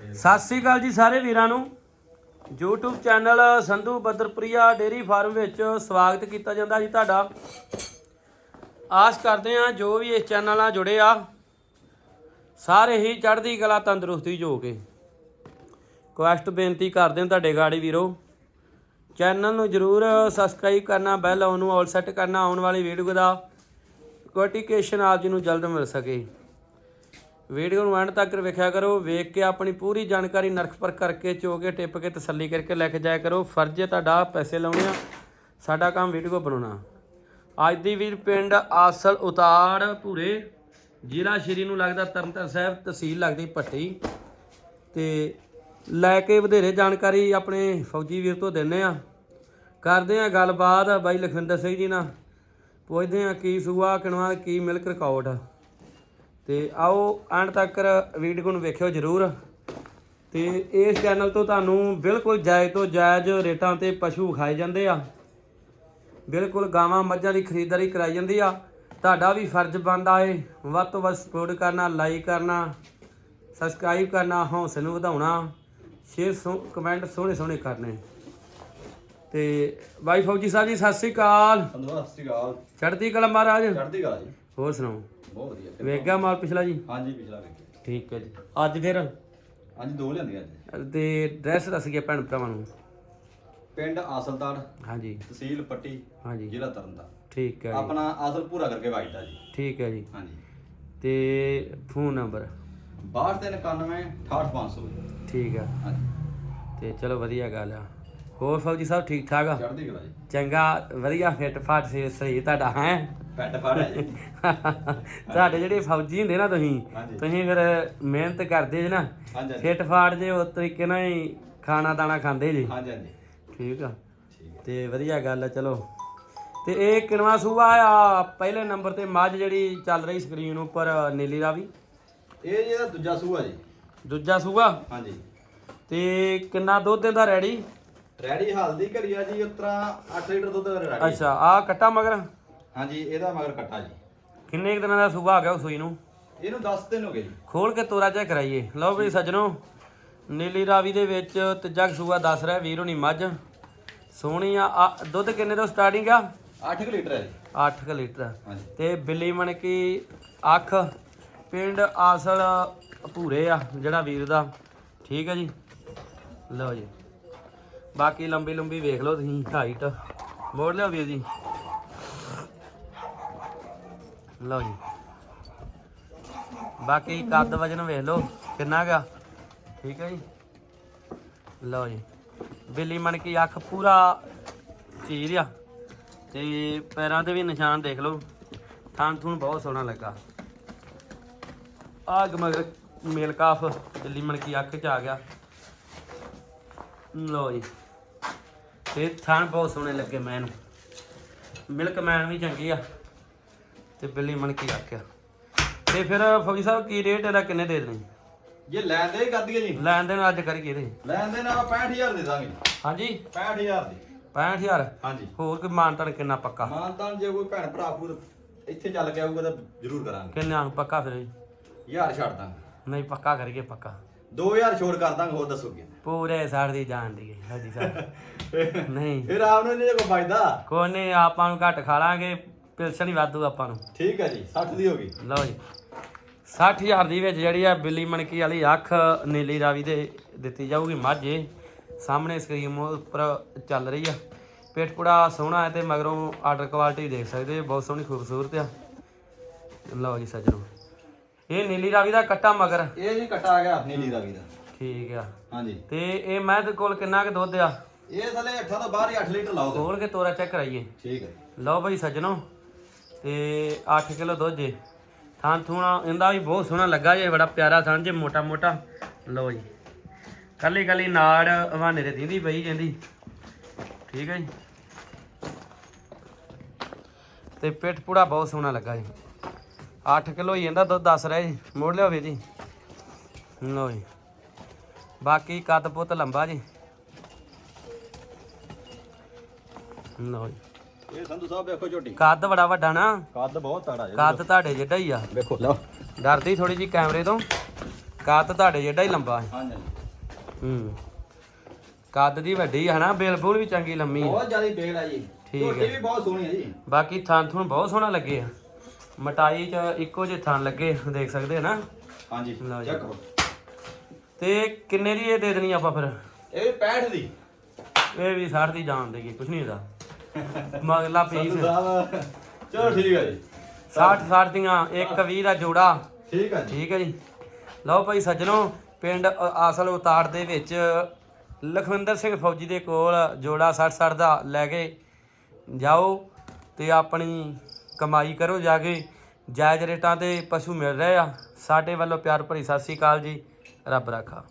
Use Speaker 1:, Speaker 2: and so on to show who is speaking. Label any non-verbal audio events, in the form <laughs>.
Speaker 1: ਸਤਿ ਸ੍ਰੀ ਅਕਾਲ ਜੀ ਸਾਰੇ ਵੀਰਾਂ ਨੂੰ। YouTube channel Sandhu Badarpriya dairy farm ਵਿੱਚ ਸਵਾਗਤ ਕੀਤਾ ਜਾਂਦਾ ਜੀ ਤੁਹਾਡਾ। ਆਸ ਕਰਦੇ ਹਾਂ ਜੋ ਵੀ ਇਸ ਚੈਨਲ ਨਾਲ ਜੁੜੇ ਆ, ਸਾਰੇ ਹੀ ਚੜ੍ਹਦੀ ਕਲਾ ਤੰਦਰੁਸਤੀ ਜੋ ਕੇ। ਕੁਐਸਟ ਬੇਨਤੀ ਕਰਦੇ ਹਾਂ ਤੁਹਾਡੇ ਗਾੜੀ ਵੀਰੋ, ਚੈਨਲ ਨੂੰ ਜਰੂਰ ਸਬਸਕ੍ਰਾਈਬ ਕਰਨਾ, ਬੈਲ ਆਨ ਨੂੰ ਆਲ ਸੈੱਟ ਕਰਨਾ, ਆਉਣ ਵਾਲੀ ਵੀਡੀਓ ਦਾ ਨੋਟੀਫਿਕੇਸ਼ਨ ਆਪ ਜੀ ਨੂੰ ਜਲਦ ਮਿਲ ਸਕੇ। ਵੀਡੀਓ ਨੂੰ ਐਂਡ ਤੱਕ ਵੇਖਿਆ ਕਰੋ, ਵੇਖ ਕੇ ਆਪਣੀ ਪੂਰੀ ਜਾਣਕਾਰੀ ਨਰਖ ਪਰ ਕਰਕੇ ਚੋ ਕੇ ਟਿੱਪ ਕੇ ਤਸੱਲੀ ਕਰਕੇ ਲੈ ਕੇ ਜਾਇਆ ਕਰੋ। ਫਰਜ਼ ਹੈ ਤੁਹਾਡਾ ਪੈਸੇ ਲਾਉਣੇ ਆ। ਸਾਡਾ ਕੰਮ ਵੀਡੀਓ ਬਣਾਉਣਾ। ਅੱਜ ਦੀ ਵੀਰ ਪਿੰਡ ਆਸਲ ਉਤਾੜ ਭੂਰੇ, ਜ਼ਿਲ੍ਹਾ ਸ਼੍ਰੀ ਨੂੰ ਲੱਗਦਾ ਤਰਨਤਾਰਨ ਸਾਹਿਬ, ਤਹਿਸੀਲ ਲੱਗਦੀ ਪੱਟੀ ਤੇ ਲੈ ਕੇ ਵਧੇਰੇ ਜਾਣਕਾਰੀ ਆਪਣੇ ਫੌਜੀ ਵੀਰ ਤੋਂ ਦਿੰਨੇ ਆ। ਕਰਦੇ ਆ ਗੱਲਬਾਤ ਬਾਈ ਲਖਵਿੰਦਰ ਸਿੰਘ ਜੀ ਨਾਲ। ਪੁੱਛਦੇ ਆ ਕੀ ਸੂਆ ਕਿਣਵਾ ਕੀ ਮਿਲਕ ਰਿਕਾਰਡ ਤੇ ਆਓ ਐਂਡ ਤੱਕ ਵੀਡੀਓ ਨੂੰ ਵੇਖਿਓ ਜਰੂਰ। ਤੇ ਇਸ ਚੈਨਲ ਤੋਂ ਤੁਹਾਨੂੰ ਬਿਲਕੁਲ ਜਾਇਜ਼ ਤੋਂ ਜਾਇਜ਼ ਰੇਟਾਂ ਤੇ ਪਸ਼ੂ ਖਾਏ ਜਾਂਦੇ ਆ। ਬਿਲਕੁਲ ਗਾਵਾਂ ਮੱਝਾਂ ਦੀ ਖਰੀਦਦਾਰੀ ਕਰਾਈ ਜਾਂਦੀ ਆ। ਤੁਹਾਡਾ ਵੀ ਫਰਜ਼ ਬਣਦਾ ਏ। ਵੱਧ ਤੋਂ ਵੱਧ ਸਪੋਰਟ ਕਰਨਾ ਲਾਈਕ ਕਰਨਾ ਸਬਸਕ੍ਰਾਈਬ ਕਰਨਾ ਹੌਸਲੇ ਨੂੰ ਵਧਾਉਣਾ। ਸ਼ੇਅਰ ਕਮੈਂਟ ਸੋਹਣੇ ਸੋਹਣੇ ਕਰਨੇ। ਤੇ ਬਾਈ ਫੌਜੀ ਸਾਹਿਬ ਜੀ ਸਤਿ ਸ੍ਰੀ ਅਕਾਲ।
Speaker 2: ਸਤਿ ਸ਼੍ਰੀ ਅਕਾਲ।
Speaker 1: ਚੜ੍ਹਦੀ ਕਲਾ ਮਹਾਰਾਜ।
Speaker 2: ਚੜ੍ਹਦੀ ਕਲਾ ਜੀ।
Speaker 1: ਹੋਰ ਸੁਣਾਓ?
Speaker 2: ਬਹੁਤ ਵਧੀਆ।
Speaker 1: ਵੇਖ ਗਿਆ ਮਾਲ ਪਿਛਲਾ ਜੀ?
Speaker 2: ਹਾਂਜੀ ਪਿਛਲਾ ਵੇਖਿਆ।
Speaker 1: ਠੀਕ ਹੈ ਜੀ। ਅੱਜ ਫਿਰ?
Speaker 2: ਹਾਂਜੀ ਦੋ ਲਿਆਂਦੀਆਂ ਅੱਜ।
Speaker 1: ਤੇ ਡਰੈਸ ਦੱਸ ਗਿਆ ਭੈਣ ਭਰਾਵਾਂ ਨੂੰ।
Speaker 2: ਪਿੰਡ ਆਸਲਤਾੜ
Speaker 1: ਹਾਂਜੀ।
Speaker 2: ਤਹਿਸੀਲ ਪੱਟੀ
Speaker 1: ਹਾਂਜੀ।
Speaker 2: ਜ਼ਿਲ੍ਹਾ ਤਰਨਤਾਰਨ।
Speaker 1: ਠੀਕ ਹੈ ਜੀ।
Speaker 2: ਆਪਣਾ ਆਸਲ ਪੂਰਾ ਕਰਕੇ ਵਾਈਦਾ ਜੀ।
Speaker 1: ਠੀਕ ਹੈ ਜੀ।
Speaker 2: ਹਾਂਜੀ।
Speaker 1: ਤੇ ਫੋਨ ਨੰਬਰ?
Speaker 2: 6291 68500
Speaker 1: ਠੀਕ ਆ।
Speaker 2: ਹਾਂਜੀ।
Speaker 1: ਤੇ ਚਲੋ ਵਧੀਆ ਗੱਲ ਆ। ਹੋਰ ਫੌਜੀ ਸਾਹਿਬ ਠੀਕ ਠਾਕ ਆ?
Speaker 2: ਚੜ੍ਹਦੀ ਕਲਾ ਜੀ।
Speaker 1: ਚੰਗਾ ਵਧੀਆ ਫਿੱਟ ਫਾਟ ਸੇ ਸਹੀ ਤੁਹਾਡਾ ਹੈ?
Speaker 2: ਪੈਟ ਫਾੜਿਆ ਜੀ। <laughs>
Speaker 1: ਤੁਹਾਡੇ ਜਿਹੜੇ ਫੌਜੀ ਹੁੰਦੇ ਨਾ ਤੁਸੀਂ
Speaker 2: ਹਾਂਜੀ।
Speaker 1: ਤੁਸੀਂ ਫਿਰ ਮਿਹਨਤ ਕਰਦੇ ਜੇ ਨਾ
Speaker 2: ਹਾਂਜੀ ਹਾਂਜੀ।
Speaker 1: ਫਿੱਟ ਫਾਟ ਜੇ ਉਸ ਤਰੀਕੇ ਨਾਲ ਹੀ ਖਾਣਾ ਦਾਣਾ ਖਾਂਦੇ ਜੀ।
Speaker 2: ਹਾਂਜੀ ਹਾਂਜੀ।
Speaker 1: ਠੀਕ ਆ।
Speaker 2: ਠੀਕ ਹੈ
Speaker 1: ਤੇ ਵਧੀਆ ਗੱਲ ਆ ਚਲੋ। ਤੇ ਇਹ ਕਿਨਵਾ ਸੂਆ ਆ ਪਹਿਲੇ ਨੰਬਰ ਤੇ ਮੱਝ ਜਿਹੜੀ ਚੱਲ ਰਹੀ ਸਕਰੀਨ ਉੱਪਰ ਨੀਲੀ ਰਾਵੀ।
Speaker 2: ਇਹ ਜੀ ਇਹਦਾ ਦੂਜਾ ਸੂਆ ਜੀ।
Speaker 1: ਦੂਜਾ ਸੂਆ?
Speaker 2: ਹਾਂਜੀ।
Speaker 1: ਤੇ ਕਿੰਨਾ ਦੁੱਧ ਦਿੰਦਾ ਰੈਡੀ?
Speaker 2: ਰੈਡੀ ਹਲਦੀ ਘਰੀ ਆ ਜੀ ਉਤਰਾ 8 ਲੀਟਰ ਦੁੱਧ ਰੈਡੀ
Speaker 1: ਅੱਛਾ ਆ ਕੱਟਾ ਮਗਰ?
Speaker 2: ਹਾਂਜੀ ਇਹਦਾ ਮਗਰ ਕੱਟਾ ਜੀ।
Speaker 1: ਕਿੰਨੇ ਕੁ ਦਿਨਾਂ ਦਾ ਸੂਆ ਆ ਗਿਆ ਉਸ ਸੂਈ ਨੂੰ?
Speaker 2: ਇਹਨੂੰ 10 ਦਿਨ ਹੋ ਗਏ ਜੀ।
Speaker 1: ਖੋਲ ਕੇ ਤੋਰਾ ਚੈੱਕ ਕਰਾਈਏ। ਲਓ ਵੀ ਸੱਜਣੋ ਨੀਲੀ ਰਾਵੀ ਦੇ ਵਿੱਚ ਤੀਜਾ ਸੂਆ ਦੱਸ ਰਿਹਾ ਵੀਰ ਹੋਣੀ ਮੱਝ। ਸੋਹਣੀ ਆ ਆ ਦੁੱਧ ਕਿੰਨੇ ਤੋਂ ਸਟਾਰਟਿੰਗ ਆ?
Speaker 2: 8 ਲੀਟਰ ਹੈ ਜੀ।
Speaker 1: 8 ਕੁ ਲੀਟਰ।
Speaker 2: ਹਾਂਜੀ।
Speaker 1: ਤੇ ਬਿੱਲੀ ਮਣਕੀ ਅੱਖ ਪਿੰਡ ਆਸਲ ਭੂਰੇ ਆ ਜਿਹੜਾ ਵੀਰ ਦਾ। ਠੀਕ ਹੈ ਜੀ। ਲਓ ਜੀ। ਬਾਕੀ ਲੰਬੀ ਲੰਬੀ ਵੇਖ ਲਓ ਤੁਸੀਂ ਹਾਈਟ ਮੋੜ ਲਿਓ ਵੀਰ ਜੀ। ਲਓ ਜੀ। ਬਾਕੀ ਕੱਦ ਵਜਨ ਵੇਖ ਲਓ, ਕਿੰਨਾ ਗਿਆ ਠੀਕ ਹੈ ਜੀ। ਲਓ ਜੀ। ਬਿੱਲੀ ਮਣਕੀ ਅੱਖ ਪੂਰਾ ਚੀਰ ਆ। ਤੇ ਪੈਰਾਂ ਤੇ ਵੀ ਨਿਸ਼ਾਨ ਦੇਖ ਲਓ। ਥਣ ਥੂਣ ਬਹੁਤ ਸੋਹਣਾ ਲੱਗਾ। ਆਗ ਮਗਰ ਮੇਲ ਕਾਫ ਦਿੱਲੀ ਮਣਕੀ ਅੱਖ ਚ ਆ ਗਿਆ। ਲਓ ਜੀ। ਤੇ ਥਣ ਬਹੁਤ ਸੋਹਣੇ ਲੱਗੇ ਮੈਨੂੰ। ਮਿਲਕ ਮੈਨ ਵੀ ਚੰਗੀ ਆ ਤੇ ਬਿੱਲੀ ਮਣਕੀ ਅੱਖ ਆ ਤੇ ਫਿਰ ਫੌਜੀ ਸਾਹਿਬ ਕੀ ਰੇਟ ਇਹਦਾ ਕਿੰਨੇ ਦੇ ਦੇਣੇ?
Speaker 2: ਜੇ ਲੈਣ ਦੇ ਕਰ ਦਈਏ ਜੀ।
Speaker 1: ਲੈਣ ਦੇਣ ਅੱਜ ਕਰੀਏ ਇਹਦੇ
Speaker 2: ਲੈਣ ਦੇ ਨਾਲ 65000 ਦੇ ਦਾਂਗੇ।
Speaker 1: ਹਾਂਜੀ?
Speaker 2: 65000 ਦੀ।
Speaker 1: 65000
Speaker 2: ਹਾਂਜੀ।
Speaker 1: ਹੋਰ ਕੋਈ ਮਾਨਤਨ ਕਿੰਨਾ ਪੱਕਾ?
Speaker 2: ਮਾਨਤਾਨ ਜੇ ਕੋਈ ਭੈਣ ਭਰਾ ਕੋਈ ਇੱਥੇ ਚੱਲ ਕੇ ਆਊਗਾ ਤਾਂ ਜ਼ਰੂਰ ਕਰਾਂਗੇ।
Speaker 1: ਕਿੰਨਾ ਪੱਕਾ ਫਿਰ ਜੀ?
Speaker 2: ਹਜ਼ਾਰ ਛੱਡ ਦਾਂਗੇ।
Speaker 1: ਨਹੀਂ ਪੱਕਾ ਕਰੀਏ ਪੱਕਾ।
Speaker 2: 2000 ਛੋੜ ਕਰ ਦਾਂਗੇ ਹੋਰ ਦੱਸੋਗੇ
Speaker 1: ਪੂਰੇ ਸਾੜ ਦੀ ਜਾਣ ਦੀ ਹਾਂਜੀ ਸਾਹਿਬ <laughs> ਨਹੀਂ।
Speaker 2: ਫਿਰ ਆਪ ਨੂੰ ਨਹੀਂ ਕੋਈ ਫਾਇਦਾ
Speaker 1: ਕੋਈ ਨਹੀਂ ਆਪਾਂ ਨੂੰ ਘੱਟ ਖਾ ਲਾਂਗੇ ਪਿਲਸਣ ਹੀ ਵਾਧੂ ਆਪਾਂ ਨੂੰ।
Speaker 2: ਠੀਕ ਹੈ ਜੀ 60 ਦੀ ਹੋ ਗਈ।
Speaker 1: ਲਓ ਜੀ। 60000 ਦੀ ਵਿੱਚ ਜਿਹੜੀ ਆ ਬਿੱਲੀ ਮਣਕੀ ਵਾਲੀ ਅੱਖ ਨੀਲੀ ਰਾਵੀ ਦੇ ਦਿੱਤੀ ਜਾਊਗੀ ਮਾਝੇ। ਸਾਹਮਣੇ ਸਕਰੀਨ ਉੱਪਰ ਚੱਲ ਰਹੀ ਆ। ਪੇਟਪੁੜਾ ਸੋਹਣਾ ਹੈ ਤੇ ਮਗਰੋਂ ਆਰਡਰ ਕੁਆਲਿਟੀ ਦੇਖ ਸਕਦੇ ਹੋ ਬਹੁਤ ਸੋਹਣੀ ਖੂਬਸੂਰਤ ਆ। ਲਓ ਜੀ ਸੱਜਣੋ। ਇਹ ਨੀਲੀ ਰਾਵੀ ਦਾ ਕੱਟਾ ਮਗਰ।
Speaker 2: ਇਹ ਜੀ ਕੱਟਾ ਆ ਗਿਆ ਨੀਲੀ ਰਾਵੀ ਦਾ।
Speaker 1: ਠੀਕ ਆ।
Speaker 2: ਹਾਂਜੀ।
Speaker 1: ਤੇ ਇਹ ਮੈਂ ਤੇ ਕੋਲ ਕਿੰਨਾ ਕੁ ਦੁੱਧ ਆ?
Speaker 2: ਇਹ ਥਲੇ 8 ਤੋਂ ਬਾਹਰ ਹੀ 8 ਲੀਟਰ ਲਾਓ ਤੁਸੀਂ।
Speaker 1: ਖੋਲ ਕੇ ਤੋਰਾ ਚੈੱਕ ਕਰਾਈਏ।
Speaker 2: ਠੀਕ ਹੈ
Speaker 1: ਲਓ ਭਾਈ ਸੱਜਣੋ ਤੇ 8 ਕਿਲੋ ਦੁੱਧ ਜੇ। ਥਾਂ ਥੂਣਾ ਇਹਦਾ ਵੀ ਬਹੁਤ ਸੋਹਣਾ ਲੱਗਾ ਜੇ ਬੜਾ ਪਿਆਰਾ ਥਾਂ ਜੇ ਮੋਟਾ ਮੋਟਾ। ਲਓ ਜੀ। ਕੱਲੀ ਕੱਲੀ ਨਾੜ ਹਵਾਨੇ ਤੇ ਦੀਂਦੀ ਪਈ ਜਾਂਦੀ। ਠੀਕ ਹੈ ਜੀ। ਤੇ ਪਿੱਠ ਪੂੜਾ ਬਹੁਤ ਸੋਹਣਾ ਲੱਗਾ ਜੀ। 8 ਕਿਲੋ ਹੀ ਇਹਦਾ ਦੁੱਧ ਦੱਸ ਰਿਹਾ ਜੀ। ਮੋੜ ਲਿਓ ਵੀ ਜੀ। ਲਓ ਜੀ। ਬਾਕੀ ਕੱਦ ਪੁੱਤ ਲੰਬਾ ਜੀ। ਲਓ ਜੀ।
Speaker 2: ਇਹ ਸੰਧੂ ਸਾਹਿਬ ਵੇਖੋ ਝੋਟੀ।
Speaker 1: ਕੱਦ ਬੜਾ ਵੱਡਾ ਨਾ।
Speaker 2: ਕੱਦ ਬਹੁਤ ਤੜਾ ਜੀ
Speaker 1: ਕੱਦ ਤੁਹਾਡੇ ਜਿੱਡਾ ਹੀ ਆ।
Speaker 2: ਵੇਖੋ ਲਓ।
Speaker 1: ਡਰਦੀ ਥੋੜੀ ਜੀ ਕੈਮਰੇ ਤੋਂ। ਕੱਦ ਤੁਹਾਡੇ ਜਿਹੜਾ ਹੀ ਲੰਬਾ ਹੈ।
Speaker 2: ਹਾਂਜੀ
Speaker 1: ਹੂੰ। ਕੱਦ ਦੀ ਵੱਡੀ ਹੈ ਨਾ ਬਿਲ ਬੁਲ ਵੀ ਚੰਗੀ ਲੰਮੀ ਹੈ
Speaker 2: ਬਹੁਤ ਜ਼ਿਆਦਾ ਬੇਲ ਆ ਜੀ।
Speaker 1: ਠੀਕ
Speaker 2: ਝੋਟੀ
Speaker 1: ਹੈ।
Speaker 2: ਵੀ ਬਹੁਤ ਸੋਹਣੀ ਹੈ ਜੀ।
Speaker 1: ਬਾਕੀ ਥਣ ਥੁਣ ਬਹੁਤ ਸੋਹਣਾ ਲੱਗੇ ਆ। ਮਟਾਈ ਚ ਇੱਕੋ ਜਿਹੇ ਥਣ ਲੱਗੇ ਦੇਖ ਸਕਦੇ ਆ ਨਾ?
Speaker 2: ਹਾਂਜੀ। ਚੈੱਕ ਕਰੋ।
Speaker 1: ਤੇ ਕਿੰਨੇ ਦੀ ਇਹ ਦੇ ਦੇਣੀ ਆਪਾਂ ਫਿਰ?
Speaker 2: ਇਹ ਵੀ 65 ਦੀ।
Speaker 1: ਇਹ ਵੀ 60 ਦੀ ਜਾਣ ਦੇਗੀ ਕੁਛ ਨਹੀਂ ਇਹਦਾ। ਮਗਲਾ ਪੀਸ।
Speaker 2: ਚਲੋ ਠੀਕ ਹੈ ਜੀ।
Speaker 1: 60 60 ਦੀਆਂ ਇੱਕ 20 ਦਾ ਜੋੜਾ।
Speaker 2: ਠੀਕ ਹੈ ਜੀ।
Speaker 1: ਠੀਕ ਹੈ ਜੀ। ਲਓ ਭਾਈ ਸੱਜਣੋ ਪਿੰਡ ਆਸਲ ਉਤਾੜ ਦੇ ਵਿੱਚ ਲਖਵਿੰਦਰ ਸਿੰਘ ਫੌਜੀ ਦੇ ਕੋਲ ਜੋੜਾ 60 60 ਦਾ ਲੈ ਕੇ ਜਾਓ ਤੇ ਆਪਣੀ ਕਮਾਈ ਕਰੋ ਜਾ ਕੇ। ਜਾਇਜ਼ ਰੇਟਾਂ ਤੇ ਪਸ਼ੂ ਮਿਲ ਰਹੇ ਆ। ਸਾਡੇ ਵੱਲੋਂ ਪਿਆਰ ਭਰੀ ਸਤਿ ਸ੍ਰੀ ਅਕਾਲ ਜੀ। ਰੱਬ ਰਾਖਾ